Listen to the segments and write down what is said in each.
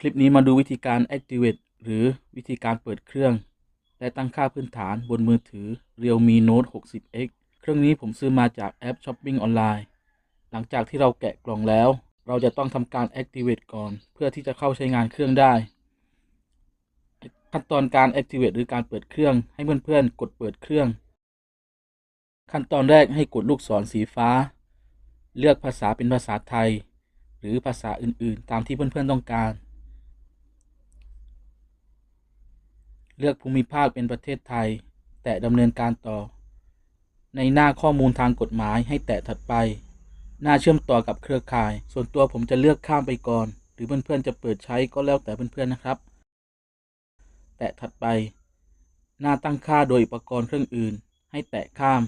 คลิปนี้มาดูวิธีการ activate หรือวิธีการเปิดเครื่อง และตั้งค่าพื้นฐานบนมือถือ Realme Note 60X เครื่องนี้ผมซื้อมาจากแอปช้อปปิ้งออนไลน์ หลังจากที่เราแกะกล่องแล้ว เราจะต้องทำการ activate ก่อน เพื่อที่จะเข้าใช้งานเครื่องได้ ขั้นตอนการ activate หรือการเปิดเครื่อง ให้เพื่อนๆ กดเปิดเครื่อง ขั้นตอนแรกให้กดลูกศรสีฟ้า เลือกภาษาเป็นภาษาไทย หรือภาษาอื่นๆ ตามที่เพื่อนๆต้องการ เลือกภูมิภาคเป็นประเทศไทย แตะดำเนินการต่อ ในหน้าข้อมูลทางกฎหมายให้แตะถัดไป หน้าเชื่อมต่อกับเครือข่าย ส่วนตัวผมจะเลือกข้ามไปก่อน หรือเพื่อนๆจะเปิดใช้ก็แล้วแต่เพื่อนๆนะครับ แตะถัดไป หน้าตั้งค่าโดยอุปกรณ์เครื่องอื่น ให้แตะข้าม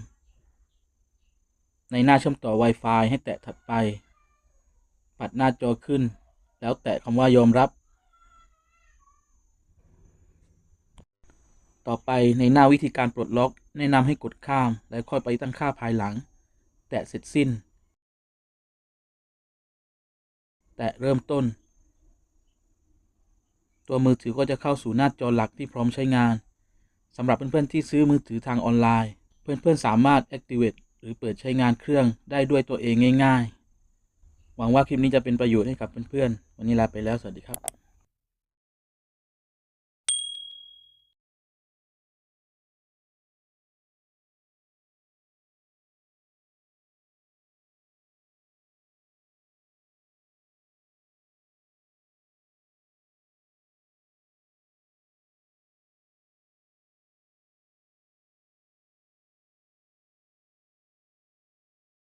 ในหน้าเชื่อมต่อ Wi-Fi ให้แตะถัดไป ปัดหน้าจอขึ้น แล้วแตะคำว่ายอมรับ ต่อไปในหน้าวิธีการปลดล็อก แนะนำให้กดข้าม แล้วค่อยไปตั้งค่าภายหลัง แตะเสร็จสิ้น แตะเริ่มต้น ตัวมือถือก็จะเข้าสู่หน้าจอหลักที่พร้อมใช้งานสำหรับเพื่อนๆที่ซื้อมือถือทางออนไลน์ เพื่อนๆสามารถ activate หรือเปิดใช้งานเครื่องได้ด้วยตัวเองง่าย ๆ หวังว่าคลิปนี้จะเป็นประโยชน์ให้กับเพื่อนๆวันนี้ลาไปแล้วสวัสดีครับ